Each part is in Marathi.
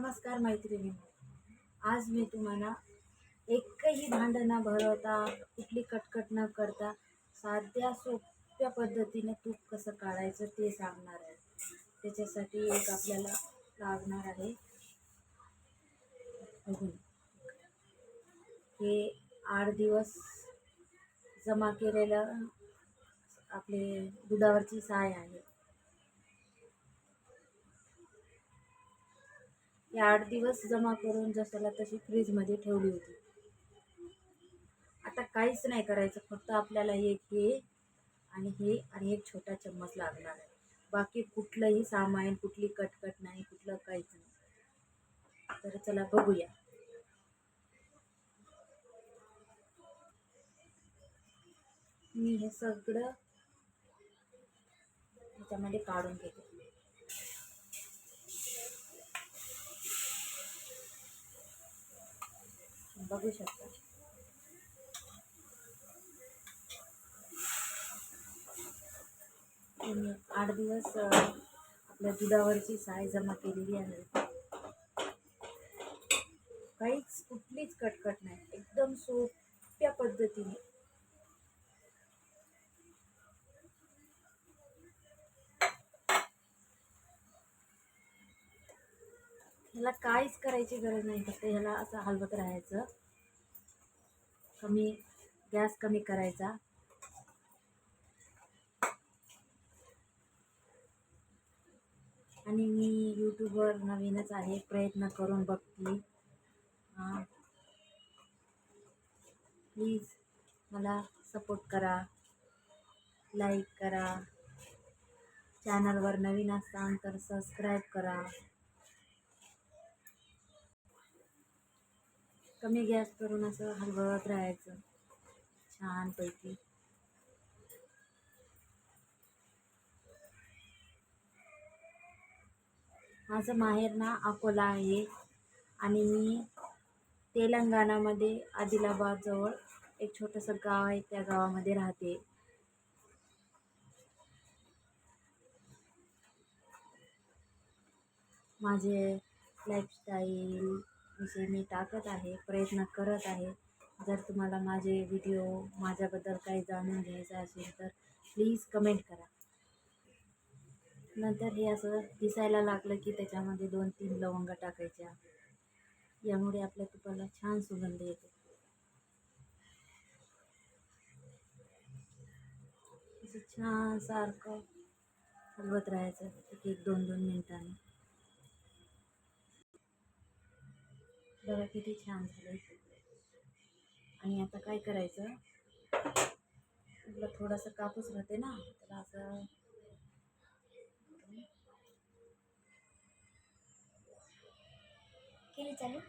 नमस्कार मैत्रिणी. आज मी तुम्हाला एकही भांडं न भरवता कुठली कटकट न करता साध्या सोप्या पद्धतीने तूप कसं काढायचं ते सांगणार आहे. त्याच्यासाठी एक आपल्याला लागणार आहे. हे आठ दिवस जमा केलेलं आपले दुधावरची साय आहे. ही आठ दिवस जमा करून जसाला तशी फ्रीजमध्ये ठेवली होती. आता काहीच नाही करायचं फक्त आपल्याला एक हे आणि हे आणि एक छोटा चम्मच लागणार आहे. बाकी कुठलंही सामान कुठली कटकट नाही कुठलं काहीच नाही. तर चला बघूया. मी हे सगळं त्याच्यामध्ये काढून घेते. बघू शकता. आठ दिवस आपल्या दुधावरची साय जमा केलेली आहे. काहीच कुठलीच कटकट नाही. एकदम सोप पद्धतीने ह्याला काहीच करायची गरज नाही फक्त ह्याला असं हलवत राहायचं. कमी गॅस कमी करायचा. आणि मी यूट्यूबवर नवीनच आहे प्रयत्न करून बघते. प्लीज मला सपोर्ट करा लाईक करा. चॅनलवर नवीन असाल तर सबस्क्राईब करा. कमी गॅस करून असं हलवत राहायचं. छानपैकी. माझं माहेर ना अकोला आहे आणि मी तेलंगणामध्ये आदिलाबादजवळ एक छोटंसं गाव आहे त्या गावामध्ये राहते. माझे लाईफस्टाईल विषयी मी टाकत आहे प्रयत्न करत आहे. जर तुम्हाला माझे व्हिडिओ माझ्याबद्दल काही जाणून घ्यायचं असेल तर प्लीज कमेंट करा. नंतर हे असं दिसायला लागलं की त्याच्यामध्ये दोन तीन लवंगा टाकायच्या. यामुळे आपल्या तुपाला छान सुगंध येतो. असं छान सारखं हलवत राहायचं एक एक दोन दोन मिनिटांनी. बघा किती छान झालं आणि आता काय करायचं? आपलं थोडंसं कापूस राहते ना त्याला असं केली चालू?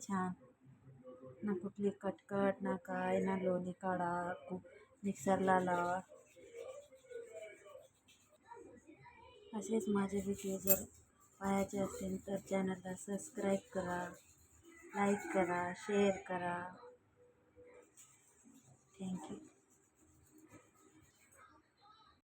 छान. ना कुठली कटकट ना काय ना लोणी काढा खूप मिक्सरला लावा. असेच माझे व्हिडिओ जर पाहायचे असतील तर चॅनलला सबस्क्राईब करा लाईक करा शेअर करा. थँक्यू